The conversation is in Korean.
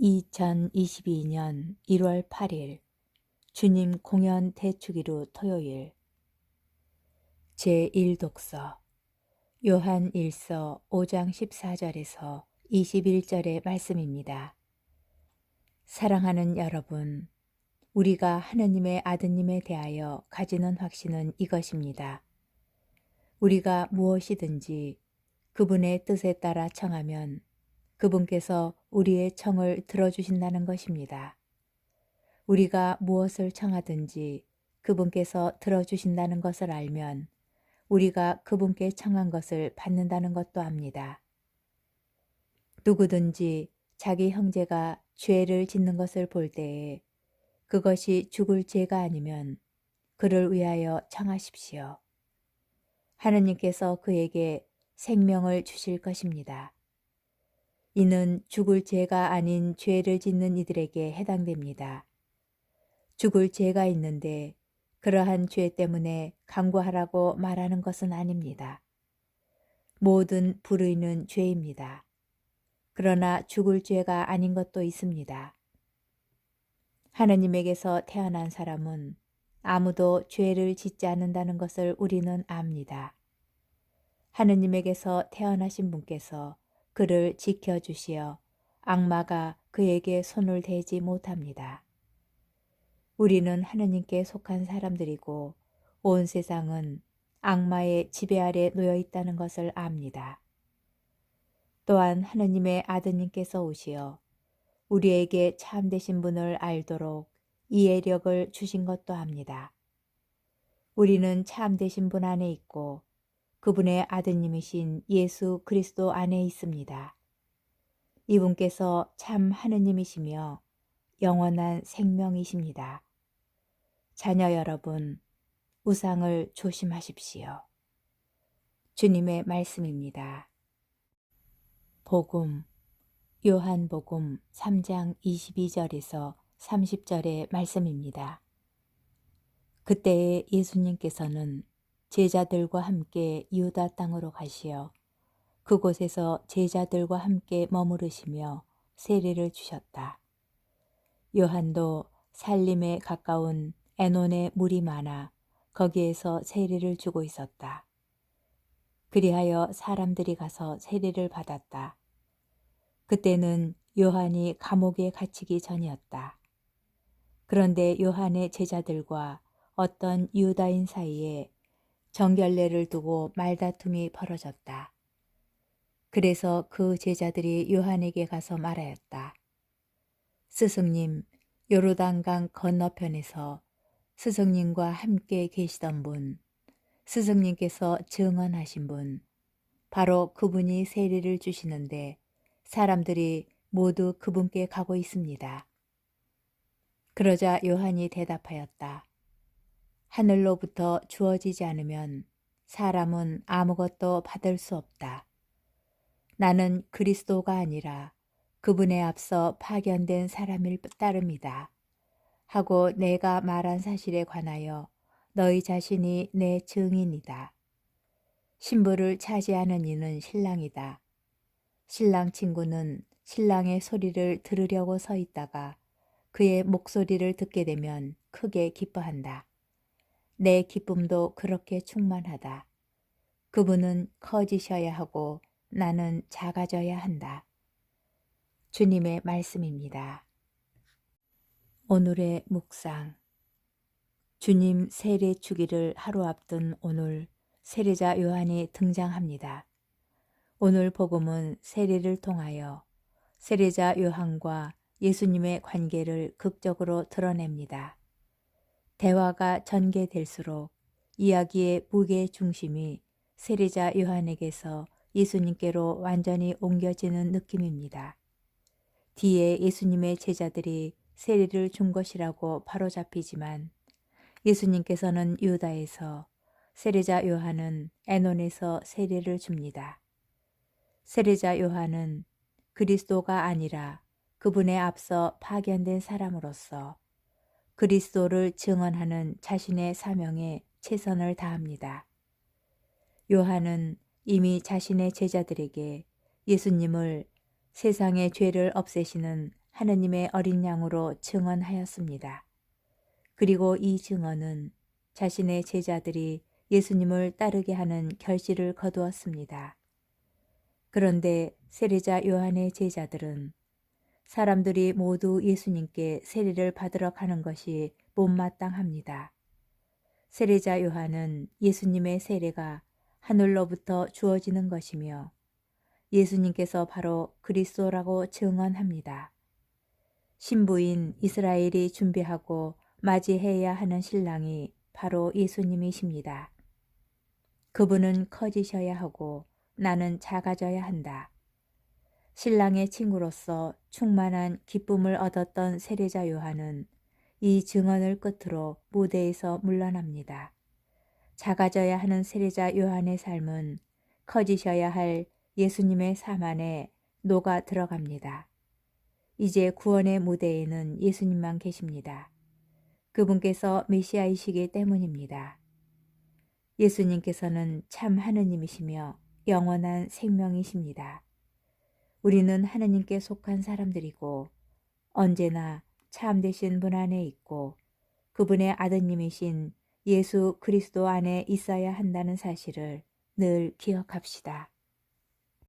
2022년 1월 8일 주님 공연 대축일후 토요일 제1독서 요한 1서 5장 14절에서 21절의 말씀입니다. 사랑하는 여러분, 우리가 하느님의 아드님에 대하여 가지는 확신은 이것입니다. 우리가 무엇이든지 그분의 뜻에 따라 청하면 그분께서 우리의 청을 들어주신다는 것입니다. 우리가 무엇을 청하든지 그분께서 들어주신다는 것을 알면 우리가 그분께 청한 것을 받는다는 것도 압니다. 누구든지 자기 형제가 죄를 짓는 것을 볼 때에 그것이 죽을 죄가 아니면 그를 위하여 청하십시오. 하느님께서 그에게 생명을 주실 것입니다. 이는 죽을 죄가 아닌 죄를 짓는 이들에게 해당됩니다. 죽을 죄가 있는데 그러한 죄 때문에 강구하라고 말하는 것은 아닙니다. 모든 불의는 죄입니다. 그러나 죽을 죄가 아닌 것도 있습니다. 하느님에게서 태어난 사람은 아무도 죄를 짓지 않는다는 것을 우리는 압니다. 하느님에게서 태어나신 분께서 그를 지켜주시어 악마가 그에게 손을 대지 못합니다. 우리는 하느님께 속한 사람들이고 온 세상은 악마의 지배 아래 놓여 있다는 것을 압니다. 또한 하느님의 아드님께서 오시어 우리에게 참되신 분을 알도록 이해력을 주신 것도 합니다. 우리는 참되신 분 안에 있고 그분의 아드님이신 예수 그리스도 안에 있습니다. 이분께서 참 하느님이시며 영원한 생명이십니다. 자녀 여러분, 우상을 조심하십시오. 주님의 말씀입니다. 복음, 요한복음 3장 22절에서 30절의 말씀입니다. 그때에 예수님께서는 제자들과 함께 유다 땅으로 가시어 그곳에서 제자들과 함께 머무르시며 세례를 주셨다. 요한도 살림에 가까운 에논에 물이 많아 거기에서 세례를 주고 있었다. 그리하여 사람들이 가서 세례를 받았다. 그때는 요한이 감옥에 갇히기 전이었다. 그런데 요한의 제자들과 어떤 유다인 사이에 정결례를 두고 말다툼이 벌어졌다. 그래서 그 제자들이 요한에게 가서 말하였다. 스승님, 요르단강 건너편에서 스승님과 함께 계시던 분, 스승님께서 증언하신 분, 바로 그분이 세례를 주시는데 사람들이 모두 그분께 가고 있습니다. 그러자 요한이 대답하였다. 하늘로부터 주어지지 않으면 사람은 아무것도 받을 수 없다. 나는 그리스도가 아니라 그분에 앞서 파견된 사람일 따릅니다. 하고 내가 말한 사실에 관하여 너희 자신이 내 증인이다. 신부를 차지하는 이는 신랑이다. 신랑 친구는 신랑의 소리를 들으려고 서 있다가 그의 목소리를 듣게 되면 크게 기뻐한다. 내 기쁨도 그렇게 충만하다. 그분은 커지셔야 하고 나는 작아져야 한다. 주님의 말씀입니다. 오늘의 묵상 주님 세례 주기를 하루 앞둔 오늘 세례자 요한이 등장합니다. 오늘 복음은 세례를 통하여 세례자 요한과 예수님의 관계를 극적으로 드러냅니다. 대화가 전개될수록 이야기의 무게 중심이 세례자 요한에게서 예수님께로 완전히 옮겨지는 느낌입니다. 뒤에 예수님의 제자들이 세례를 준 것이라고 바로잡히지만 예수님께서는 유다에서 세례자 요한은 에논에서 세례를 줍니다. 세례자 요한은 그리스도가 아니라 그분에 앞서 파견된 사람으로서 그리스도를 증언하는 자신의 사명에 최선을 다합니다. 요한은 이미 자신의 제자들에게 예수님을 세상의 죄를 없애시는 하느님의 어린 양으로 증언하였습니다. 그리고 이 증언은 자신의 제자들이 예수님을 따르게 하는 결실을 거두었습니다. 그런데 세례자 요한의 제자들은 사람들이 모두 예수님께 세례를 받으러 가는 것이 못마땅합니다. 세례자 요한은 예수님의 세례가 하늘로부터 주어지는 것이며 예수님께서 바로 그리스도라고 증언합니다. 신부인 이스라엘이 준비하고 맞이해야 하는 신랑이 바로 예수님이십니다. 그분은 커지셔야 하고 나는 작아져야 한다. 신랑의 친구로서 충만한 기쁨을 얻었던 세례자 요한은 이 증언을 끝으로 무대에서 물러납니다. 작아져야 하는 세례자 요한의 삶은 커지셔야 할 예수님의 삶 안에 녹아 들어갑니다. 이제 구원의 무대에는 예수님만 계십니다. 그분께서 메시아이시기 때문입니다. 예수님께서는 참 하느님이시며 영원한 생명이십니다. 우리는 하느님께 속한 사람들이고 언제나 참되신 분 안에 있고 그분의 아드님이신 예수 그리스도 안에 있어야 한다는 사실을 늘 기억합시다.